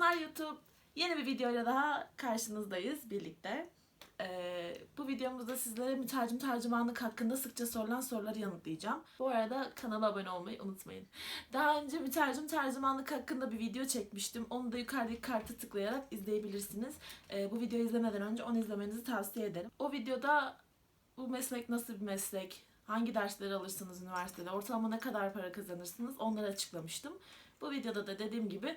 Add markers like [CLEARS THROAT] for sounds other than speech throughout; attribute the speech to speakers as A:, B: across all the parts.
A: Selamlar YouTube. Yeni bir videoyla daha karşınızdayız birlikte. Ee, bu videomuzda sizlere mütercim tercümanlık hakkında sıkça sorulan soruları yanıtlayacağım. Bu arada kanala abone olmayı unutmayın. Daha önce mütercim tercümanlık hakkında bir video çekmiştim. Onu da yukarıdaki kartı tıklayarak izleyebilirsiniz. Ee, bu videoyu izlemeden önce onu izlemenizi tavsiye ederim. O videoda bu meslek nasıl bir meslek, hangi dersleri alırsınız üniversitede, ortalama ne kadar para kazanırsınız onları açıklamıştım. Bu videoda da dediğim gibi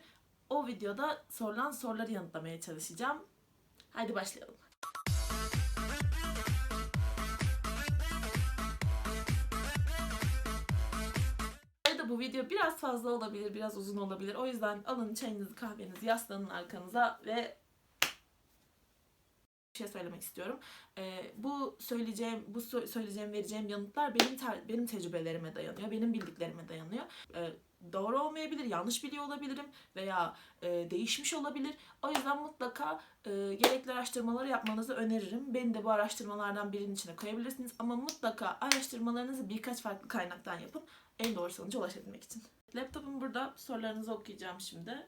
A: o videoda sorulan soruları yanıtlamaya çalışacağım. Haydi başlayalım. Arada bu video biraz fazla olabilir, biraz uzun olabilir. O yüzden alın çayınızı, kahvenizi, yaslanın arkanıza ve bir şey söylemek istiyorum. Ee, bu söyleyeceğim, bu sö- söyleyeceğim, vereceğim yanıtlar benim ter- benim tecrübelerime dayanıyor, benim bildiklerime dayanıyor. Ee, doğru olmayabilir, yanlış biliyor olabilirim veya e, değişmiş olabilir. O yüzden mutlaka e, gerekli araştırmaları yapmanızı öneririm. Beni de bu araştırmalardan birinin içine koyabilirsiniz ama mutlaka araştırmalarınızı birkaç farklı kaynaktan yapın en doğru sonuca ulaşabilmek için. Laptopum burada sorularınızı okuyacağım şimdi.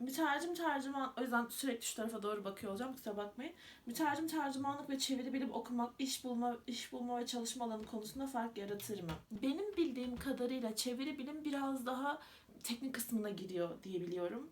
A: Mütercim tercüman, o yüzden sürekli şu tarafa doğru bakıyor olacağım kusura bakmayın. Mütercim tercümanlık ve çeviri bilim okumak, iş bulma, iş bulma ve çalışma alanı konusunda fark yaratır mı? Benim bildiğim kadarıyla çeviri bilim biraz daha teknik kısmına giriyor diye biliyorum.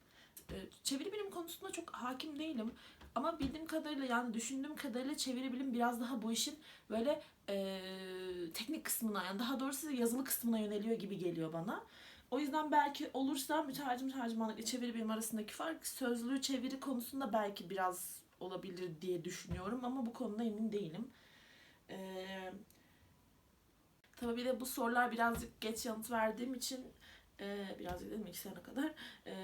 A: Ee, Çeviri bilim konusunda çok hakim değilim. Ama bildiğim kadarıyla yani düşündüğüm kadarıyla çeviri bilim biraz daha bu işin böyle eee, teknik kısmına yani daha doğrusu yazılı kısmına yöneliyor gibi geliyor bana. O yüzden belki olursa mütercim tercümanlık ile çeviri bilim arasındaki fark sözlü çeviri konusunda belki biraz olabilir diye düşünüyorum ama bu konuda emin değilim. Ee, tabii bir de bu sorular birazcık geç yanıt verdiğim için e, birazcık dedim iki sene kadar e,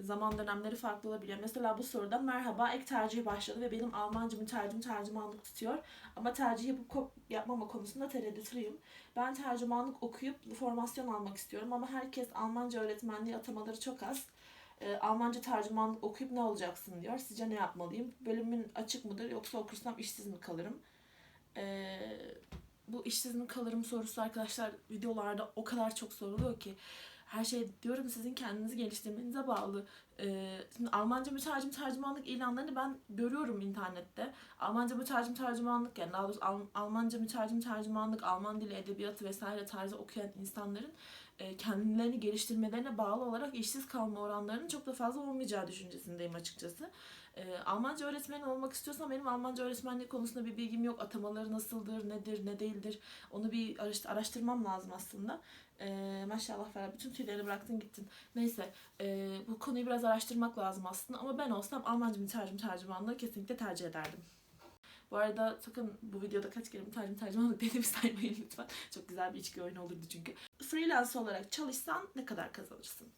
A: zaman dönemleri farklı olabiliyor. Mesela bu soruda merhaba ek tercih başladı ve benim Almanca mütercim tercümanlık tutuyor ama tercih yapıp yapmama konusunda tereddütlüyüm. Ben tercümanlık okuyup formasyon almak istiyorum ama herkes Almanca öğretmenliği atamaları çok az. Ee, Almanca tercümanlık okuyup ne olacaksın diyor. Sizce ne yapmalıyım? Bölümün açık mıdır yoksa okursam işsiz mi kalırım? Ee, bu işsiz mi kalırım sorusu arkadaşlar videolarda o kadar çok soruluyor ki her şey diyorum sizin kendinizi geliştirmenize bağlı. Ee, şimdi Almanca mütercim tercümanlık ilanlarını ben görüyorum internette. Almanca mütercim tercümanlık yani daha doğrusu Al- Almanca mütercim tercümanlık, Alman dili edebiyatı vesaire tarzı okuyan insanların kendilerini geliştirmelerine bağlı olarak işsiz kalma oranlarının çok da fazla olmayacağı düşüncesindeyim açıkçası. E, Almanca öğretmeni olmak istiyorsam benim Almanca öğretmenliği konusunda bir bilgim yok. Atamaları nasıldır, nedir, ne değildir onu bir araşt- araştırmam lazım aslında. E, maşallah Ferhat bütün tüylerini bıraktın gittin. Neyse e, bu konuyu biraz araştırmak lazım aslında ama ben olsam Almanca mütercim tercümanlığı kesinlikle tercih ederdim. Bu arada sakın bu videoda kaç kere mütercim tercümanlık dediğimi saymayın lütfen. Çok güzel bir içki oyunu olurdu çünkü. Freelance olarak çalışsan ne kadar kazanırsın?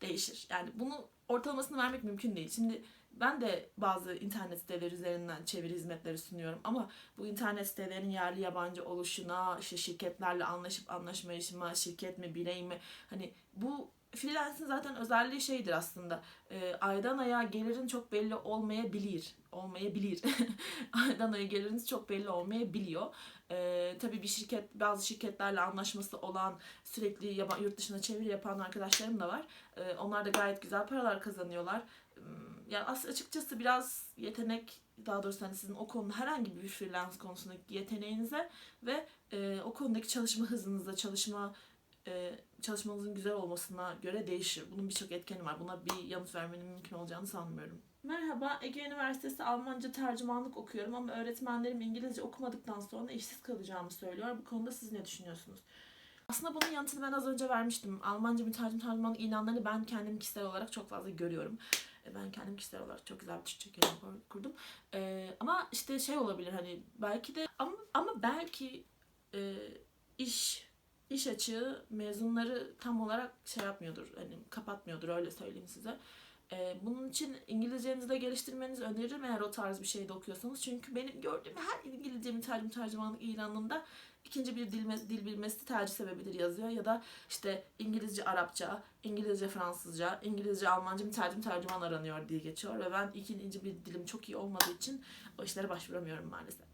A: Değişir. Yani bunu ortalamasını vermek mümkün değil. Şimdi ben de bazı internet siteleri üzerinden çeviri hizmetleri sunuyorum ama bu internet sitelerin yerli yabancı oluşuna, işte şirketlerle anlaşıp anlaşmayışıma, şirket mi, birey mi hani bu freelance'in zaten özelliği şeydir aslında. E, aydan aya gelirin çok belli olmayabilir. Olmayabilir. [LAUGHS] aydan aya geliriniz çok belli olmayabiliyor. E, tabii bir şirket, bazı şirketlerle anlaşması olan sürekli yaba, yurt dışına çeviri yapan arkadaşlarım da var. E, onlar da gayet güzel paralar kazanıyorlar. Hmm, Ya as- açıkçası biraz yetenek daha doğrusu hani sizin o konuda herhangi bir freelance konusundaki yeteneğinize ve e, o konudaki çalışma hızınıza, çalışma e, çalışmanızın güzel olmasına göre değişir. Bunun birçok etkeni var. Buna bir yanıt vermenin mümkün olacağını sanmıyorum. Merhaba, Ege Üniversitesi Almanca tercümanlık okuyorum ama öğretmenlerim İngilizce okumadıktan sonra işsiz kalacağımı söylüyor. Bu konuda siz ne düşünüyorsunuz? Aslında bunun yanıtını ben az önce vermiştim. Almanca mütercim tercümanlık ilanlarını ben kendim kişisel olarak çok fazla görüyorum. E, Ben kendim kişisel olarak çok güzel bir Türkçe kelime kur- kurdum. E, ama işte şey olabilir hani belki de ama, ama belki e, iş iş açığı mezunları tam olarak şey yapmıyordur. Hani kapatmıyordur öyle söyleyeyim size. Ee, bunun için İngilizcenizi de geliştirmenizi öneririm eğer o tarz bir şeyde okuyorsanız. Çünkü benim gördüğüm her İngilizce mütercim tercümanlık ilanında ikinci bir dil, dil bilmesi tercih sebebidir yazıyor. Ya da işte İngilizce Arapça, İngilizce Fransızca, İngilizce Almanca mütercim tercüman aranıyor diye geçiyor. Ve ben ikinci bir dilim çok iyi olmadığı için o işlere başvuramıyorum maalesef.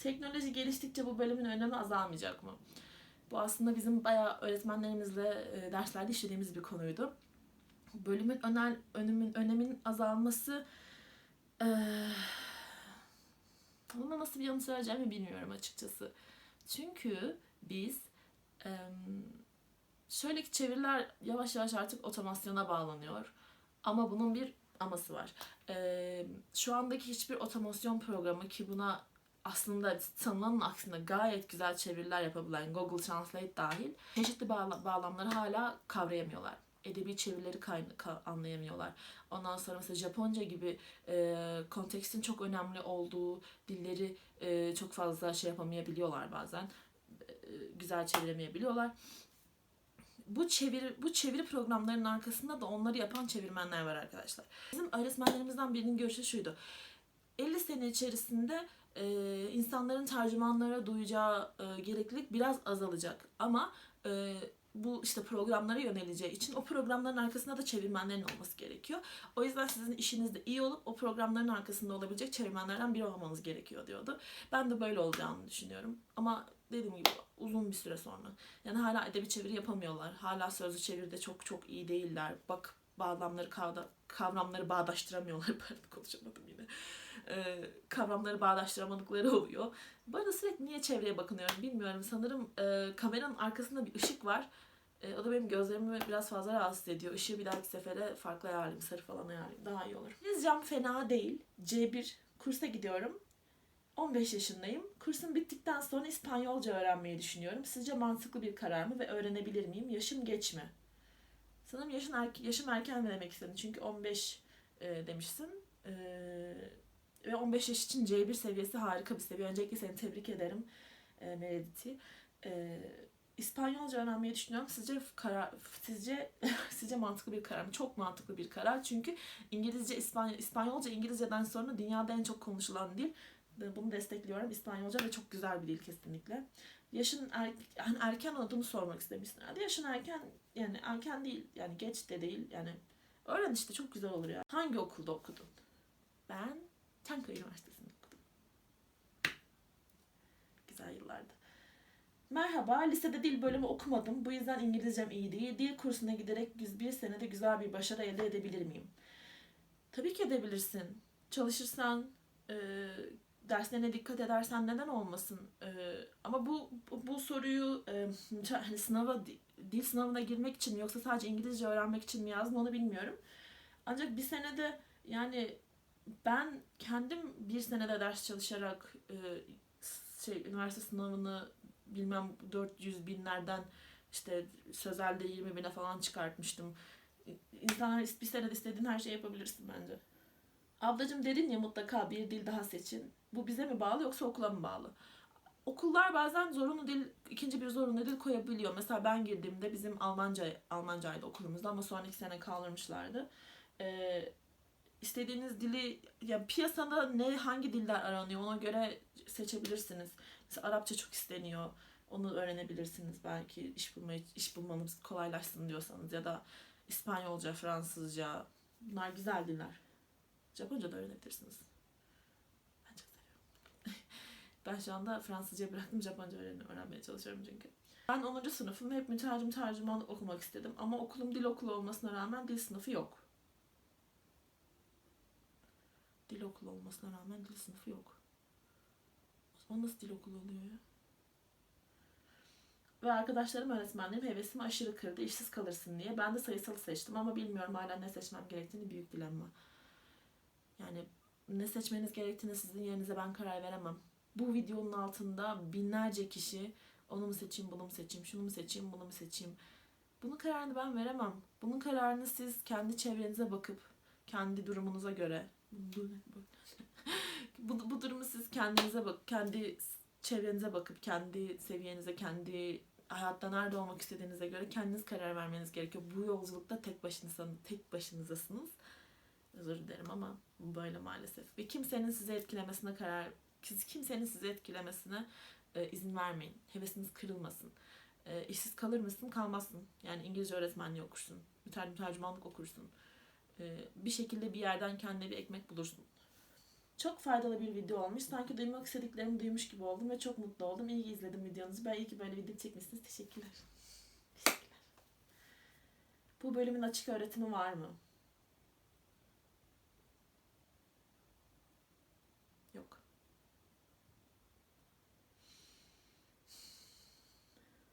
A: Teknoloji geliştikçe bu bölümün önemi azalmayacak mı? Bu aslında bizim bayağı öğretmenlerimizle e, derslerde işlediğimiz bir konuydu. Bölümün öner, önümün, önemin azalması e, buna nasıl bir yanıt vereceğimi bilmiyorum açıkçası. Çünkü biz e, şöyle ki çeviriler yavaş yavaş artık otomasyona bağlanıyor. Ama bunun bir aması var. E, şu andaki hiçbir otomasyon programı ki buna aslında sanılanın aksine gayet güzel çeviriler yapabilen Google Translate dahil çeşitli bağla- bağlamları hala kavrayamıyorlar. Edebi çevirileri kay- ka- anlayamıyorlar. Ondan sonra mesela Japonca gibi e, kontekstin çok önemli olduğu dilleri e, çok fazla şey yapamayabiliyorlar bazen. E, güzel çeviremeyebiliyorlar. Bu çeviri bu çeviri programlarının arkasında da onları yapan çevirmenler var arkadaşlar. Bizim öğretmenlerimizden birinin görüşü şuydu. 50 sene içerisinde e, insanların tercümanlara duyacağı e, gereklilik biraz azalacak. Ama e, bu işte programlara yöneleceği için o programların arkasında da çevirmenlerin olması gerekiyor. O yüzden sizin işiniz de iyi olup o programların arkasında olabilecek çevirmenlerden biri olmanız gerekiyor diyordu. Ben de böyle olacağını düşünüyorum. Ama dediğim gibi uzun bir süre sonra. Yani hala edebi çeviri yapamıyorlar. Hala sözlü çeviride çok çok iyi değiller. Bak bağlamları kavramları bağdaştıramıyorlar. [LAUGHS] Pardon konuşamadım yine. Ee, kavramları bağdaştıramadıkları oluyor. Bu arada sürekli niye çevreye bakınıyorum bilmiyorum. Sanırım e, kameranın arkasında bir ışık var. E, o da benim gözlerimi biraz fazla rahatsız ediyor. Işığı bir dahaki sefere farklı ayarlayayım, sarı falan ayarlayayım. Daha iyi olur. İngilizcem fena değil. C1 kursa gidiyorum. 15 yaşındayım. Kursum bittikten sonra İspanyolca öğrenmeyi düşünüyorum. Sizce mantıklı bir karar mı ve öğrenebilir miyim? Yaşım geç mi? Sanırım yaşın er- yaşım erken demek istedin? Çünkü 15 e, demişsin. E, ve 15 yaş için C1 seviyesi harika bir seviye. Öncelikle seni tebrik ederim e, Meredith'i. E, İspanyolca öğrenmeyi düşünüyorum. Sizce karar, sizce [LAUGHS] sizce mantıklı bir karar mı? Çok mantıklı bir karar. Çünkü İngilizce, İspany İspanyolca İngilizceden sonra dünyada en çok konuşulan dil. Bunu destekliyorum. İspanyolca ve çok güzel bir dil kesinlikle. Yaşın er, yani erken olduğunu sormak istemişsin herhalde. Yaşın erken yani erken değil yani geç de değil yani öğren işte çok güzel olur ya. Hangi okulda okudun? Ben Çankaya Üniversitesi'nde okudum. Güzel yıllardı. Merhaba, lisede dil bölümü okumadım. Bu yüzden İngilizcem iyi değil. Dil kursuna giderek bir senede güzel bir başarı elde edebilir miyim? Tabii ki edebilirsin. Çalışırsan, e, derslerine dikkat edersen neden olmasın? E, ama bu, bu, soruyu e, [LAUGHS] hani sınava, dil sınavına girmek için yoksa sadece İngilizce öğrenmek için mi yazdın onu bilmiyorum. Ancak bir senede yani ben kendim bir senede ders çalışarak e, şey üniversite sınavını bilmem 400 binlerden işte sözelde 20 bine falan çıkartmıştım. İnsanlar bir senede istediğin her şeyi yapabilirsin bence. Ablacım dedin ya mutlaka bir dil daha seçin. Bu bize mi bağlı yoksa okula mı bağlı? Okullar bazen zorunlu dil, ikinci bir zorunlu dil koyabiliyor. Mesela ben girdiğimde bizim Almanca Almancaydı okulumuzda ama sonraki sene kaldırmışlardı. Ee, istediğiniz dili ya piyasada ne hangi diller aranıyor ona göre seçebilirsiniz. Mesela Arapça çok isteniyor. Onu öğrenebilirsiniz belki iş bulmayı iş bulmanız kolaylaşsın diyorsanız ya da İspanyolca, Fransızca bunlar güzel diller. Japonca da öğrenebilirsiniz. Ben çok seviyorum. [LAUGHS] ben şu anda Fransızca bıraktım Japonca öğren öğrenmeye çalışıyorum çünkü. Ben 10. sınıfım ve hep mütercim tercüman okumak istedim ama okulum dil okulu olmasına rağmen dil sınıfı yok. Dil okulu olmasına rağmen dil sınıfı yok. O nasıl dil okulu oluyor ya? Ve arkadaşlarım öğretmenlerim hevesimi aşırı kırdı işsiz kalırsın diye. Ben de sayısalı seçtim ama bilmiyorum hala ne seçmem gerektiğini büyük dilemma. Yani ne seçmeniz gerektiğini sizin yerinize ben karar veremem. Bu videonun altında binlerce kişi onu mu seçeyim, bunu mu seçeyim, şunu mu seçeyim, bunu mu seçeyim. Bunun kararını ben veremem. Bunun kararını siz kendi çevrenize bakıp, kendi durumunuza göre [LAUGHS] bu, bu, durumu siz kendinize bak, kendi çevrenize bakıp, kendi seviyenize, kendi hayatta nerede olmak istediğinize göre kendiniz karar vermeniz gerekiyor. Bu yolculukta tek başınıza, tek başınızasınız. Özür dilerim ama böyle maalesef. Ve kimsenin sizi etkilemesine karar, kimsenin sizi etkilemesine e, izin vermeyin. Hevesiniz kırılmasın. E, işsiz kalır mısın? Kalmazsın. Yani İngilizce öğretmenliği okursun. Mütercim tercümanlık okursun. E, bir şekilde bir yerden kendine bir ekmek bulursun. Çok faydalı bir video olmuş. Sanki duymak istediklerimi duymuş gibi oldum ve çok mutlu oldum. İyi ki izledim videonuzu. Ben iyi ki böyle video çekmişsiniz. Teşekkürler. Teşekkürler. Bu bölümün açık öğretimi var mı? Yok.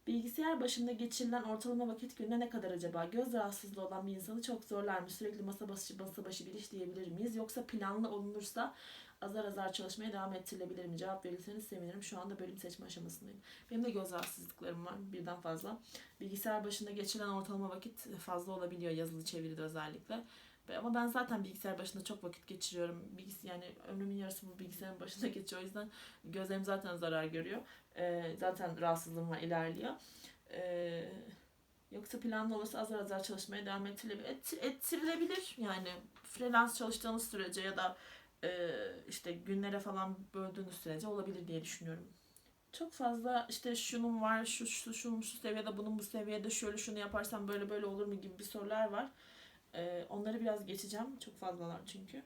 A: Bilgisayar başında geçirilen ortalama vakit günde ne kadar acaba? Göz rahatsızlığı olan bir insanı çok zorlar mı? Sürekli masa başı, masa başı bir iş diyebilir miyiz? Yoksa planlı olunursa azar azar çalışmaya devam ettirilebilir mi? Cevap verirseniz sevinirim. Şu anda bölüm seçme aşamasındayım. Benim de göz rahatsızlıklarım var birden fazla. Bilgisayar başında geçirilen ortalama vakit fazla olabiliyor yazılı çeviride özellikle. Ama ben zaten bilgisayar başında çok vakit geçiriyorum. Bilgis yani ömrümün yarısı bu bilgisayarın başında [LAUGHS] geçiyor. O yüzden gözlerim zaten zarar görüyor. Ee, zaten rahatsızlığım var ilerliyor. Ee, yoksa planlı olursa azar azar çalışmaya devam ettirilebilir. Et, ettirilebilir. Yani freelance çalıştığınız sürece ya da e, işte günlere falan böldüğünüz sürece olabilir diye düşünüyorum. Çok fazla işte şunun var, şu şu şunun şu seviyede, bunun bu seviyede, şöyle şunu yaparsam böyle böyle olur mu gibi bir sorular var. Ee, onları biraz geçeceğim. Çok fazlalar çünkü.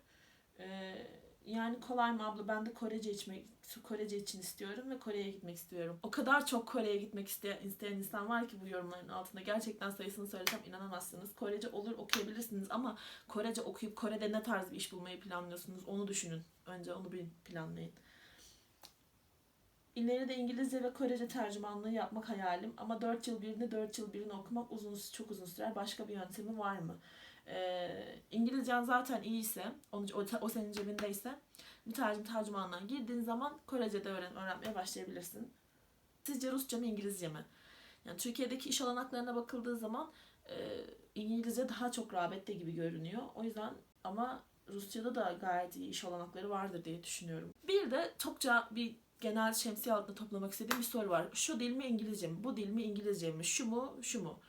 A: Ee, yani kolay mı abla? Ben de Korece içmek, Korece için istiyorum ve Kore'ye gitmek istiyorum. O kadar çok Kore'ye gitmek isteyen, isteyen insan var ki bu yorumların altında. Gerçekten sayısını söylesem inanamazsınız. Korece olur okuyabilirsiniz ama Korece okuyup Kore'de ne tarz bir iş bulmayı planlıyorsunuz onu düşünün. Önce onu bir planlayın. İleride İngilizce ve Korece tercümanlığı yapmak hayalim ama 4 yıl birini 4 yıl birini okumak uzun çok uzun sürer. Başka bir yöntemi var mı? Ee, İngilizcen zaten iyiyse, o, o, o senin cebindeyse mütercim tercümanlığa girdiğin zaman Korece'de öğren, öğrenmeye başlayabilirsin. Sizce Rusça mı İngilizce mi? Yani Türkiye'deki iş olanaklarına bakıldığı zaman e, İngilizce daha çok rağbette gibi görünüyor. O yüzden ama Rusça'da da gayet iyi iş olanakları vardır diye düşünüyorum. Bir de çokça bir genel şemsiye altında toplamak istediğim bir soru var. Şu dil mi İngilizce mi? Bu dil mi İngilizce mi? Şu mu? Şu mu?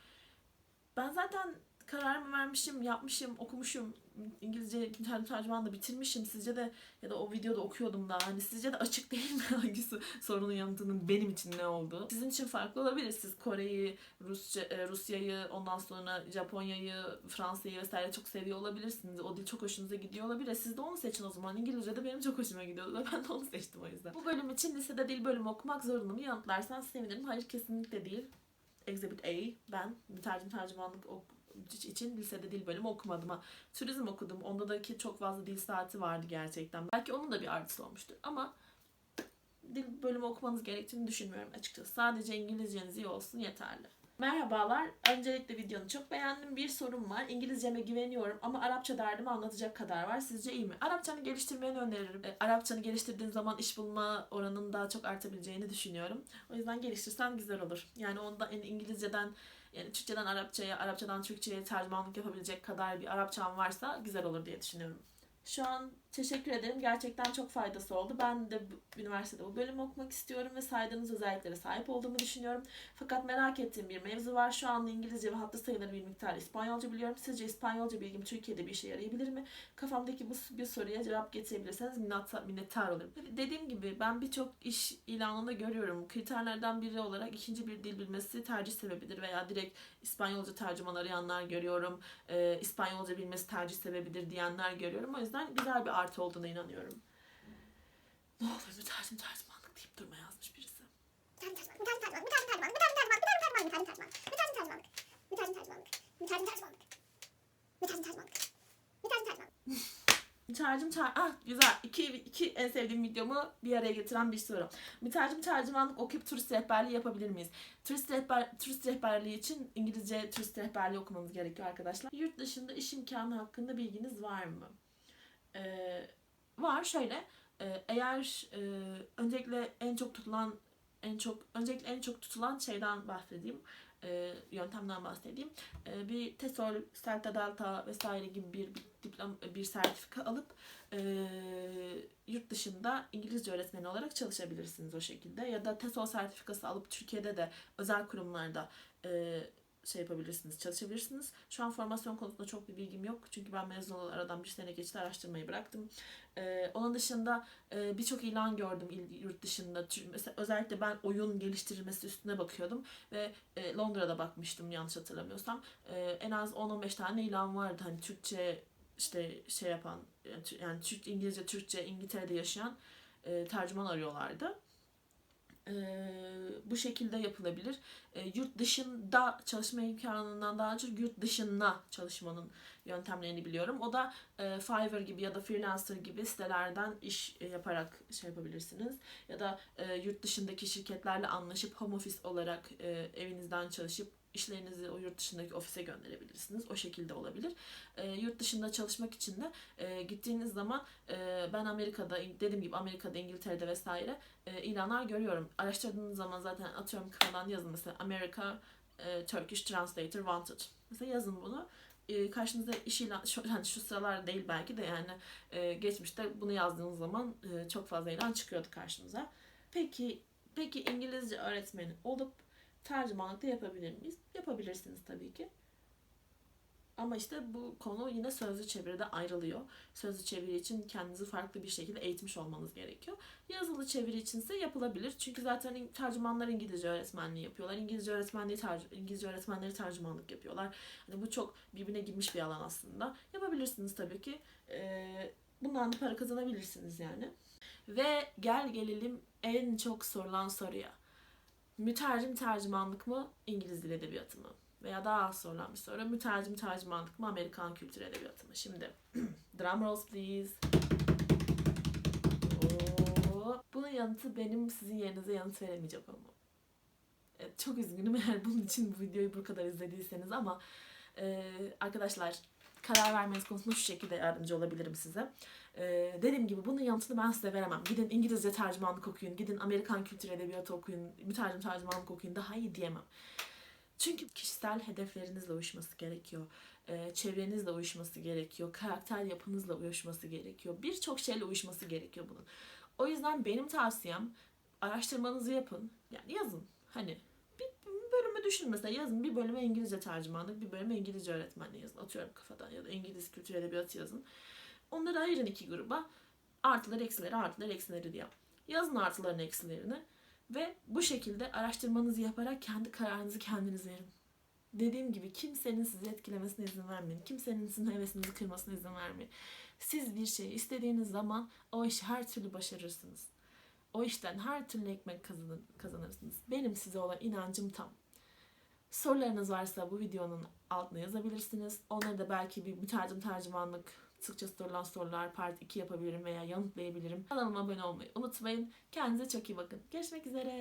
A: Ben zaten kararımı vermişim, yapmışım, okumuşum. İngilizce tercümanı da bitirmişim. Sizce de ya da o videoda okuyordum da hani sizce de açık değil mi [LAUGHS] hangisi sorunun yanıtının benim için ne olduğu? Sizin için farklı olabilir. Siz Kore'yi, Rusça, e, Rusya'yı, ondan sonra Japonya'yı, Fransa'yı vesaire çok seviyor olabilirsiniz. O dil çok hoşunuza gidiyor olabilir. Siz de onu seçin o zaman. İngilizce de benim çok hoşuma gidiyordu da [LAUGHS] ben de onu seçtim o yüzden. Bu bölüm için lisede dil bölümü okumak zorunda mı? Yanıtlarsan sevinirim. Hayır kesinlikle değil. Exhibit A ben mütercim tercümanlık ok- için lisede dil bölümü okumadım ha. Turizm okudum. Onda da ki çok fazla dil saati vardı gerçekten. Belki onun da bir artısı olmuştur ama dil bölümü okumanız gerektiğini düşünmüyorum açıkçası. Sadece İngilizceniz iyi olsun yeterli. Merhabalar. Öncelikle videonu çok beğendim. Bir sorum var. İngilizceme güveniyorum ama Arapça derdimi anlatacak kadar var. Sizce iyi mi? Arapçanı geliştirmeni öneririm. E, Arapçanı geliştirdiğin zaman iş bulma oranının daha çok artabileceğini düşünüyorum. O yüzden geliştirsen güzel olur. Yani onda en İngilizceden yani Türkçeden Arapçaya, Arapçadan Türkçe'ye tercümanlık yapabilecek kadar bir Arapçam varsa güzel olur diye düşünüyorum. Şu an teşekkür ederim. Gerçekten çok faydası oldu. Ben de bu, üniversitede bu bölümü okumak istiyorum ve saydığınız özelliklere sahip olduğumu düşünüyorum. Fakat merak ettiğim bir mevzu var. Şu anda İngilizce ve hatta sayılır bir miktar İspanyolca biliyorum. Sizce İspanyolca bilgim Türkiye'de bir işe yarayabilir mi? Kafamdaki bu bir soruya cevap getirebilirseniz minnettar, minnettar olurum. Dediğim gibi ben birçok iş ilanında görüyorum. Kriterlerden biri olarak ikinci bir dil bilmesi tercih sebebidir veya direkt İspanyolca tercüman arayanlar görüyorum. Ee, İspanyolca bilmesi tercih sebebidir diyenler görüyorum. O yüzden güzel bir artı olduğuna inanıyorum. Ne olur mütercim tercümanlık deyip durma yazmış birisi.
B: Mütercim tercümanlık, mütercim tercümanlık, mütercim tercümanlık, mütercim tercümanlık, mütercim tercümanlık, mütercim tercümanlık, mütercim tercümanlık, mütercim tercümanlık.
A: Mütercim ter... Ah güzel. İki, iki en sevdiğim videomu bir araya getiren bir soru. Mütercim tercümanlık okuyup turist rehberliği yapabilir miyiz? Turist, rehber, turist rehberliği için İngilizce turist rehberliği okumamız gerekiyor arkadaşlar. Yurt dışında iş imkanı hakkında bilginiz var mı? Ee, var şöyle. e, eğer e, öncelikle en çok tutulan en çok öncelikle en çok tutulan şeyden bahsedeyim. e, yöntemden bahsedeyim. E, bir TESOL, Celta Delta vesaire gibi bir diplom bir sertifika alıp e, yurt dışında İngilizce öğretmeni olarak çalışabilirsiniz o şekilde. Ya da TESOL sertifikası alıp Türkiye'de de özel kurumlarda e, şey yapabilirsiniz, çalışabilirsiniz. Şu an formasyon konusunda çok bir bilgim yok. Çünkü ben mezun olalı aradan bir sene geçti araştırmayı bıraktım. Ee, onun dışında e, birçok ilan gördüm yurt dışında. Mesela özellikle ben oyun geliştirilmesi üstüne bakıyordum ve e, Londra'da bakmıştım yanlış hatırlamıyorsam. E, en az 10-15 tane ilan vardı hani Türkçe işte şey yapan yani Türk İngilizce Türkçe İngiltere'de yaşayan e, tercüman arıyorlardı. E, bu şekilde yapılabilir. E, yurt dışında çalışma imkanından daha çok yurt dışına çalışmanın yöntemlerini biliyorum. O da e, Fiverr gibi ya da Freelancer gibi sitelerden iş yaparak şey yapabilirsiniz. Ya da e, yurt dışındaki şirketlerle anlaşıp home office olarak e, evinizden çalışıp işlerinizi o yurt dışındaki ofise gönderebilirsiniz. O şekilde olabilir. E, yurt dışında çalışmak için de e, gittiğiniz zaman e, ben Amerika'da dediğim gibi Amerika'da, İngiltere'de vesaire e, ilanlar görüyorum. Araştırdığınız zaman zaten atıyorum kafadan yazın mesela America e, Turkish Translator Wanted. Mesela yazın bunu. E, karşınıza iş ilan, şu, hani şu sıralar değil belki de yani e, geçmişte bunu yazdığınız zaman e, çok fazla ilan çıkıyordu karşınıza. Peki peki İngilizce öğretmeni olup tercümanlık da yapabilir miyiz? Yapabilirsiniz tabii ki. Ama işte bu konu yine sözlü çeviride ayrılıyor. Sözlü çeviri için kendinizi farklı bir şekilde eğitmiş olmanız gerekiyor. Yazılı çeviri içinse yapılabilir. Çünkü zaten tercümanlar İngilizce öğretmenliği yapıyorlar. İngilizce öğretmenliği tercü İngilizce öğretmenleri tercümanlık yapıyorlar. Hani bu çok birbirine girmiş bir alan aslında. Yapabilirsiniz tabii ki. Ee, bundan da para kazanabilirsiniz yani. Ve gel gelelim en çok sorulan soruya. Mütercim tercümanlık mı, İngiliz dil edebiyatı mı? Veya daha az sorulan bir soru. Mütercim tercümanlık mı, Amerikan kültür edebiyatı mı? Şimdi [CLEARS THROAT] drum rolls please. Oo. Bunun yanıtı benim sizin yerinize yanıt veremeyecek olmam. Evet, çok üzgünüm [LAUGHS] eğer bunun için bu videoyu bu kadar izlediyseniz ama e, arkadaşlar karar vermeniz konusunda şu şekilde yardımcı olabilirim size. Ee, dediğim gibi bunun yanıtını ben size veremem. Gidin İngilizce tercümanlık okuyun, gidin Amerikan kültür edebiyatı okuyun, mütercim tercümanlık okuyun daha iyi diyemem. Çünkü kişisel hedeflerinizle uyuşması gerekiyor. Ee, çevrenizle uyuşması gerekiyor. Karakter yapınızla uyuşması gerekiyor. Birçok şeyle uyuşması gerekiyor bunun. O yüzden benim tavsiyem araştırmanızı yapın. Yani yazın. Hani bölümü düşünün mesela yazın bir bölüme İngilizce tercümanlık, bir bölüme İngilizce öğretmenliği yazın. Atıyorum kafadan ya da İngiliz kültür edebiyatı yazın. Onları ayırın iki gruba. Artıları eksileri artıları eksileri diye. Yazın artılarını eksilerini ve bu şekilde araştırmanızı yaparak kendi kararınızı kendiniz verin. Dediğim gibi kimsenin sizi etkilemesine izin vermeyin. Kimsenin sizin hevesinizi kırmasına izin vermeyin. Siz bir şeyi istediğiniz zaman o işi her türlü başarırsınız. O işten her türlü ekmek kazanır, kazanırsınız. Benim size olan inancım tam. Sorularınız varsa bu videonun altına yazabilirsiniz. Onları da belki bir mütercim tercümanlık sıkça sorulan sorular part 2 yapabilirim veya yanıtlayabilirim. Kanalıma abone olmayı unutmayın. Kendinize çok iyi bakın. Görüşmek üzere.